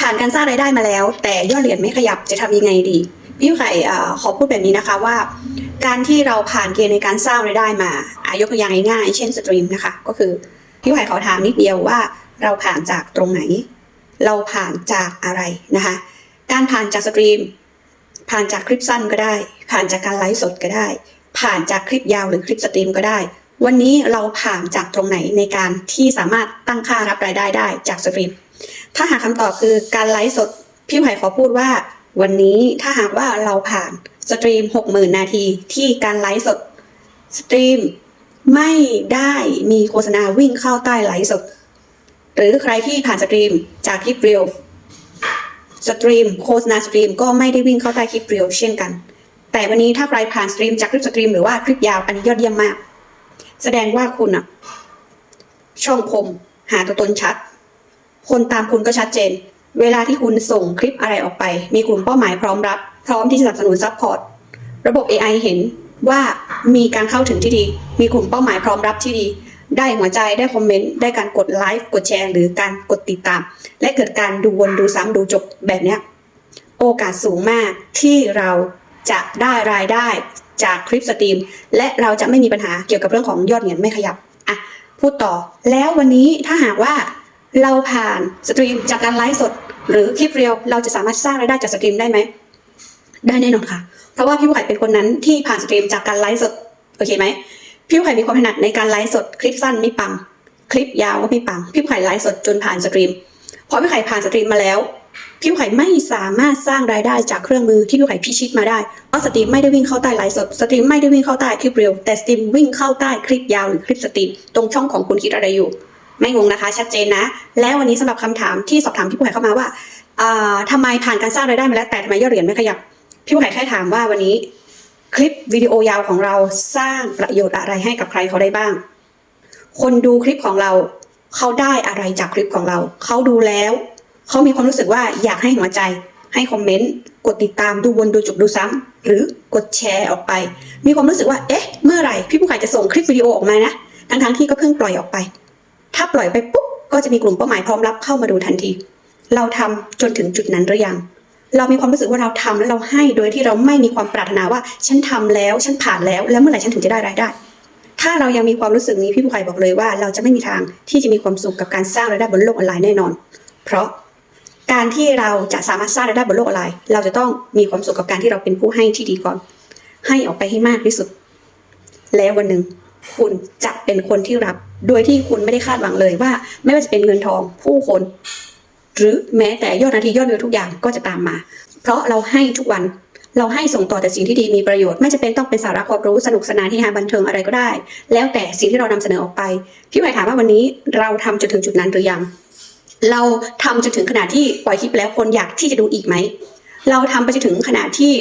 ผ่านการสร้างรายได้มาแล้ว แต่ยอดเหรียญไม่ขยับจะทำยังไงดีพี่ไข่ขอพูดแบบนี้นะคะว่า การที่เราผ่านเกณฑ์ในการสร้างรายได้มาอายกตัวอย่างง่ายๆเช่นสตรีมนะคะ ก็คือพี่ไข่ขอถามนิดเดียวว่าเราผ่านจากตรงไหน เราผ่านจากอะไรนะคะ การผ่านจากสตรีม ผ่านจากคลิปสั้นก็ได้ ผ่านจากการไลฟ์สดก็ได้ ผ่านจากคลิปยาวหรือคลิปสตรีมก็ได้ วันนี้เราผ่านจากตรงไหนในการที่สามารถตั้งค่ารับรายได้ได้จากสตรีม ถ้าหากคำตอบคือการไลฟ์สด พี่ไผ่ขอพูดว่า วันนี้ถ้าหากว่าเราผ่านสตรีม60,000นาทีที่การไลฟ์สดสตรีมไม่ได้มีโฆษณาวิ่งเข้าใต้ไลฟ์สด หรือใครที่ผ่านสตรีมจากคลิปเรียวสตรีมโฆษณาสตรีมก็ไม่ได้วิ่งเข้าใต้คลิปเรียวเช่นกัน แต่วันนี้ถ้าใครผ่านสตรีมจากคลิปสตรีมหรือว่าคลิปยาวอันนี้ยอดเยี่ยมมาก แสดงว่าคุณอะช่องคมหาตัวตนชัด คนตามคุณก็ชัดเจน เวลาที่คุณส่งคลิปอะไรออกไป มีกลุ่มเป้าหมายพร้อมรับ พร้อมที่จะสนับสนุนซัพพอร์ต ระบบ AI เห็นว่ามีการเข้าถึงที่ดี มีกลุ่มเป้าหมายพร้อมรับที่ดี ได้หัวใจ ได้คอมเมนต์ ได้การกดไลฟ์ กดแชร์ หรือการกดติดตาม และเกิดการดูวนดูซ้ำดูจบแบบนี้ โอกาสสูงมากที่เราจะได้รายได้จากคลิปสตรีม และเราจะไม่มีปัญหาเกี่ยวกับเรื่องของยอดเงินไม่ขยับ อะ พูดต่อ แล้ววันนี้ถ้าหากว่า เราผ่านสตรีมจากการไลฟ์สด หรือคลิปเรียวเราจะสามารถสร้างรายได้จากสตรีมได้ไหมได้แน่นอนค่ะ เพราะว่าพี่ผู้ไข่เป็นคนนั้นที่ผ่านสตรีมจากการไลฟ์สดโอเคไหมพี่ผู้ไข่มีความถนัดในการไลฟ์สดคลิปสั้นไม่ปัง คลิปยาวก็ไม่ปัง พี่ผู้ไข่ไลฟ์สดจนผ่านสตรีมพอพี่ไข่ผ่านสตรีมมาแล้วพี่ผู้ไข่ไม่สามารถสร้างรายได้จากเครื่องมือที่พี่ผู้ไข่พิชิตมาได้เพราะสตรีมไม่ได้วิ่งเข้าใต้ไลฟ์สดสตรีมไม่ได้วิ่งเข้าใต้คลิปเรียวแต่สตรีมวิ่งเข้าใต้คลิปยาวหรือคลิปสตรีมตรงช่องของคุณคิดอะไรอยู่ ไม่งงนะคะ ชัดเจนนะ แล้ววันนี้สำหรับคำถามที่สอบถามพี่ผู้ไข่เข้ามาว่าอ่าทำไมผ่านการสร้างรายได้มาแล้วแต่ทำไมยอดเหรียญไม่ขยับ พี่ผู้ไข่แค่ถามว่าวันนี้ คลิปวิดีโอยาวของเราสร้างประโยชน์อะไรให้กับใครเขาได้บ้าง คนดูคลิปของเราเขาได้อะไรจากคลิปของเรา เขาดูแล้วเขามีความรู้สึกว่าอยากให้หัวใจให้คอมเมนต์กดติดตามดูวนดูจบดูซ้ำหรือกดแชร์ออกไป มีความรู้สึกว่าเอ๊ะ เมื่อไหร่พี่ผู้ขายจะส่งคลิปวิดีโอออกมานะทั้งๆที่ก็เพิ่งปล่อยออกไป ถ้าปล่อยไปปุ๊บก็จะมีกลุ่มเป้าหมายพร้อมรับเข้ามาดูทันที เราทำจนถึงจุดนั้นหรือยัง เรามีความรู้สึกว่าเราทำแล้วเราให้โดยที่เราไม่มีความปรารถนาว่าฉันทำแล้วฉันผ่านแล้วแล้วเมื่อไหร่ฉันถึงจะได้รายได้ ถ้าเรายังมีความรู้สึกนี้พี่ผู้ไข่บอกเลยว่า เราจะไม่มีทางที่จะมีความสุขกับการสร้างรายได้บนโลกออนไลน์แน่นอน เพราะการที่เราจะสามารถสร้างรายได้บนโลกออนไลน์ เราจะต้องมีความสุขกับการที่เราเป็นผู้ให้ที่ดีก่อน ให้ออกไปให้มากที่สุด แล้ววันหนึ่ง คุณจะเป็นคนที่รับ โดยที่คุณไม่ได้คาดหวังเลยว่า ไม่ว่าจะเป็นเงินทองผู้คน หรือแม้แต่ยอดนาทียอดวิวทุกอย่างก็จะตามมา เพราะเราให้ทุกวันเราให้ส่งต่อแต่สิ่งที่ดีมีประโยชน์ ไม่จะเป็นต้องเป็นสาระความรู้สนุกสนานที่หาบันเทิงอะไรก็ได้ แล้วแต่สิ่งที่เรานำเสนอออกไป พี่หมายถามว่าวันนี้เราทำจนถึงจุดนั้นหรือยัง เราทำจนถึงขนาดที่ปล่อยคลิปแล้วคนอยากที่จะดูอีกไหม เราทำไปจนถึงขนาดที่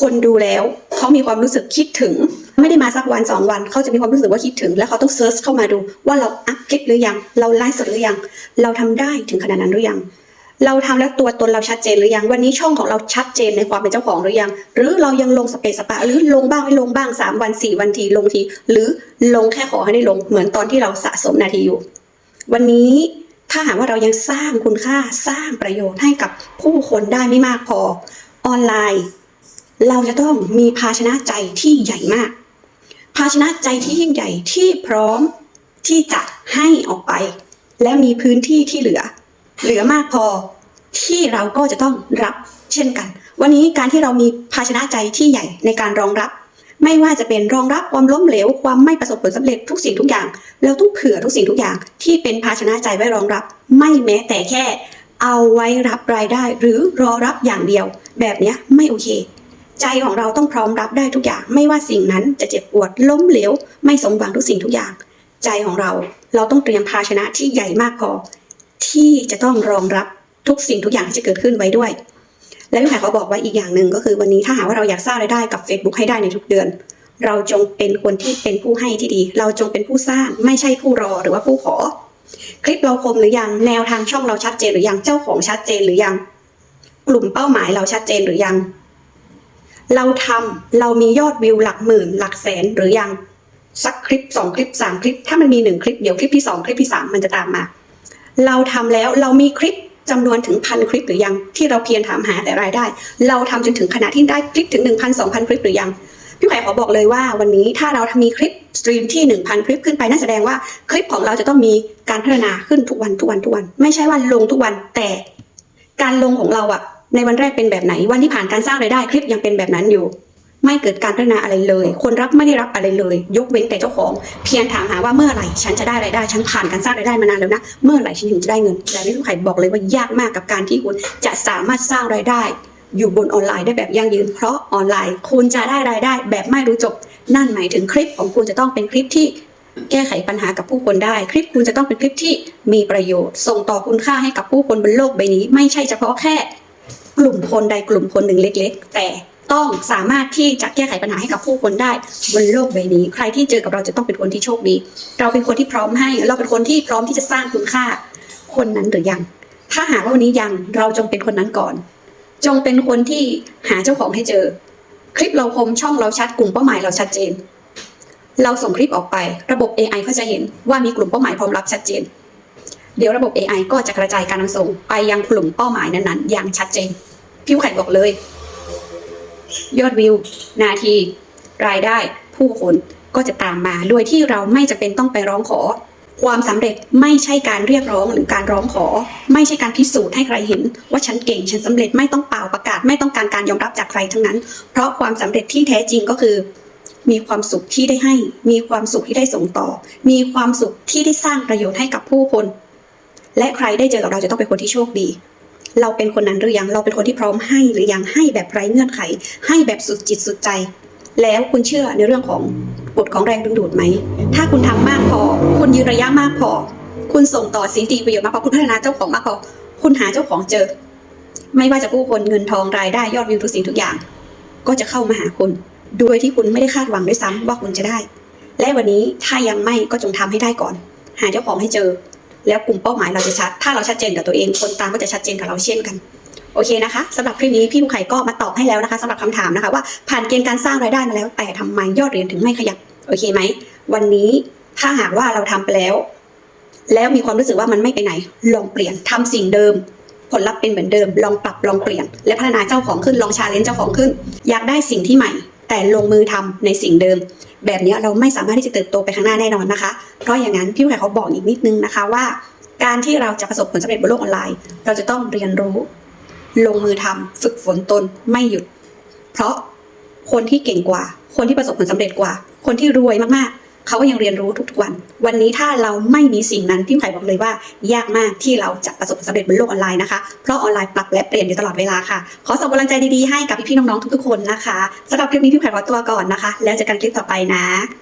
คนดูแล้วเขามีความรู้สึกคิดถึง ไม่ได้มาสักวันสองวัน เขาจะมีความรู้สึกว่าคิดถึง แล้วเขาต้องเซิร์ชเข้ามาดูว่าเราอัพคลิปหรือยัง เราไลฟ์สดหรือยัง เราทำได้ถึงขนาดนั้นหรือยัง เราทำแล้วตัวตนเราชัดเจนหรือยัง วันนี้ช่องของเราชัดเจนในความเป็นเจ้าของหรือยัง หรือเรายังลงสเปซสปะหรือลงบ้างไม่ลงบ้างสามวันสี่วันทีลงที หรือลงแค่ขอให้ได้ลงเหมือนตอนที่เราสะสมนาทีอยู่ วันนี้ถ้าหากว่าเรายังสร้างคุณค่าสร้างประโยชน์ให้กับผู้คนได้ไม่มากพอออนไลน์ เราจะต้องมีภาชนะใจที่ใหญ่มาก ภาชนะใจที่ยิ่งใหญ่ที่พร้อมที่จะให้ออกไป และมีพื้นที่ที่เหลือ เหลือมากพอที่เราก็จะต้องรับเช่นกัน วันนี้การที่เรามีภาชนะใจที่ใหญ่ในการรองรับ ไม่ว่าจะเป็นรองรับความล้มเหลวความไม่ประสบผลสำเร็จทุกสิ่งทุกอย่าง เราต้องเผื่อทุกสิ่งทุกอย่าง ที่เป็นภาชนะใจไว้รองรับ ไม่แม้แต่แค่ เอาไว้รับรายได้ หรือรอรับอย่างเดียว แบบนี้ไม่โอเค ใจของเราต้องพร้อมรับได้ทุกอย่าง ไม่ว่าสิ่งนั้นจะเจ็บปวดล้มเหลวไม่สมหวังทุกสิ่งทุกอย่าง ใจของเราเราต้องเตรียมภาชนะที่ใหญ่มากพอ ที่จะต้องรองรับทุกสิ่งทุกอย่างที่จะเกิดขึ้นไว้ด้วย และพี่ไผ่เขาบอกไว้อีกอย่างหนึ่งก็คือวันนี้ถ้าหากว่าเราอยากสร้างรายได้กับ Facebook ให้ได้ในทุกเดือน เราจงเป็นคนที่เป็นผู้ให้ที่ดี เราจงเป็นผู้สร้างไม่ใช่ผู้รอหรือว่าผู้ขอ คลิปเราคมหรือยังแนวทางช่องเราชัดเจนหรือยังเจ้าของชัดเจนหรือยัง กลุ่มเป้าหมายเราชัดเจนหรือยัง เราทำเรามียอดวิวหลักหมื่น หลักแสนหรือยังสักคลิปสองคลิปสามคลิป ถ้ามันมีหนึ่งคลิปเดี๋ยวคลิปที่สองคลิปที่สามมันจะตามมา เราทำแล้วเรามีคลิปจำนวนถึงพันคลิปหรือยังที่เราเพียรถามหาแต่รายได้ เราทำจนถึงขนาดที่ได้คลิปถึง 1,000 2,000 คลิปหรือยังพี่ไข่ขอบอกเลยว่าวันนี้ถ้าเรามีคลิปสตรีมที่ 1,000 คลิปขึ้นไปนั่นแสดงว่าคลิปของเราจะต้องมีการพัฒนาขึ้นทุกวันทุกวันทุกวัน ไม่ใช่ว่าลงทุกวันแต่การลงของเราอะ ในวันแรกเป็นแบบไหน วันที่ผ่านการสร้างรายได้คลิปยังเป็นแบบนั้นอยู่ ไม่เกิดการพัฒนาอะไรเลย คนรับไม่ได้รับอะไรเลย ยกเว้นแต่เจ้าของ เพียงถามหาว่าเมื่อไหร่ฉันจะได้รายได้ ฉันผ่านการสร้างรายได้มานานแล้วนะ เมื่อไหร่ฉันถึงจะได้เงิน แต่พี่ลูกไข่บอกเลยว่ายากมากกับการที่คุณจะสามารถสร้างรายได้ อยู่บนออนไลน์ได้แบบยั่งยืน เพราะออนไลน์คุณจะได้รายได้แบบไม่รู้จบ นั่นหมายถึงคลิปของคุณจะต้องเป็นคลิปที่แก้ไขปัญหากับผู้คนได้ คลิปคุณจะต้องเป็นคลิปที่มีประโยชน์ ส่งต่อคุณค่าให้กับผู้คนบนโลกใบนี้ ไม่ใช่เฉพาะแค่ กลุ่มคนใดกลุ่มคนหนึ่งเล็ก ๆ แต่ต้องสามารถที่จะแก้ไขปัญหาให้กับผู้คนได้บนโลกใบนี้ ใครที่เจอกับเราจะต้องเป็นคนที่โชคดี เราเป็นคนที่พร้อมให้ เราเป็นคนที่พร้อมที่จะสร้างคุณค่า คนนั้นหรือยัง ถ้าหากว่าวันนี้ยังเราจงเป็นคนนั้นก่อน จงเป็นคนที่หาเจ้าของให้เจอ คลิปเราคมช่องเราชัดกลุ่มเป้าหมายเราชัดเจน เราส่งคลิปออกไป ระบบ AI ก็จะเห็นว่ามีกลุ่มเป้าหมายพร้อมรับชัดเจน เดี๋ยวระบบ AI ก็จะกระจายการนำส่งไปยังกลุ่มเป้าหมายนั้นๆ อย่างชัดเจน พี่ไข่บอกเลย ยอดวิว นาที รายได้ผู้คนก็จะตามมา โดยที่เราไม่จะเป็นต้องไปร้องขอ ความสำเร็จไม่ใช่การเรียกร้องหรือการร้องขอ ไม่ใช่การพิสูจน์ให้ใครเห็น ว่าฉันเก่งฉันสำเร็จไม่ต้องเป่าประกาศ ไม่ต้องการการยอมรับจากใครทั้งนั้น เพราะความสำเร็จที่แท้จริงก็คือ มีความสุขที่ได้ให้ มีความสุขที่ได้ส่งต่อ มีความสุขที่ได้สร้างประโยชน์ให้กับผู้คน และใครได้เจอกับเราจะต้องเป็นคนที่โชคดี เราเป็นคนนั้นหรือยัง เราเป็นคนที่พร้อมให้หรือยัง ให้แบบไร้เงื่อนไข ให้แบบสุดจิตสุดใจ แล้วคุณเชื่อในเรื่องของกฎของแรงดึงดูดไหม ถ้าคุณทำมากพอ คุณยืนระยะมากพอ คุณส่งต่อสิ่งที่ประโยชน์มากพอ คุณพัฒนาเจ้าของมากพอ คุณหาเจ้าของเจอ ไม่ว่าจะผู้คนเงินทองรายได้ยอดวิวทุกสิ่งทุกอย่าง ก็จะเข้ามาหาคุณ โดยที่คุณไม่ได้คาดหวังด้วยซ้ำว่าคุณจะได้ และวันนี้ถ้ายังไม่ก็จงทำให้ได้ก่อน หาเจ้าของให้เจอ แล้วกลุ่มเป้าหมายเราจะชัด ถ้าเราชัดเจนกับตัวเองคนตามก็จะชัดเจนกับเราเช่นกันโอเคนะคะสำหรับคลิปนี้พี่ลูไข่ก็มาตอบให้แล้วนะคะสำหรับคำถามนะคะว่าผ่านเกณฑ์การสร้างรายได้มาแล้ว แต่ทำไมยอดเรียญถึงไม่ขยับโอเคไหมวันนี้ถ้าหากว่าเราทำไปแล้ว แล้วมีความรู้สึกว่ามันไม่ไปไหน ลองเปลี่ยนทำสิ่งเดิม ผลลัพธ์เป็นเหมือนเดิม ลองปรับลองเปลี่ยน และพัฒนาเจ้าของขึ้นลองชาเลนจ์เจ้าของขึ้น อยากได้สิ่งที่ใหม่ แต่ลงมือทำในสิ่งเดิม แบบนี้เราไม่สามารถที่จะเติบโตไปข้างหน้าแน่นอนนะคะ เพราะอย่างนั้นพี่ลูกไข่เขาบอกอีกนิดนึงนะคะว่า การที่เราจะประสบผลสำเร็จบนโลกออนไลน์ เราจะต้องเรียนรู้ ลงมือทำฝึกฝนตนไม่หยุด เพราะคนที่เก่งกว่า คนที่ประสบผลสำเร็จกว่า คนที่รวยมากๆ เขาก็ยังเรียนรู้ทุกๆวัน วันนี้ถ้าเราไม่มีสิ่งนั้นพี่ไข่บอกเลยว่า ยากมากที่เราจะประสบผลสำเร็จบนโลกออนไลน์นะคะ เพราะออนไลน์ปรับและเปลี่ยนอยู่ตลอดเวลาค่ะ ขอส่งกำลังใจดีๆให้กับพี่ๆน้องๆทุกๆคนนะคะสำหรับคลิปนี้พี่ไข่ขอตัวก่อนนะคะ แล้วเจอกันคลิปต่อไปนะ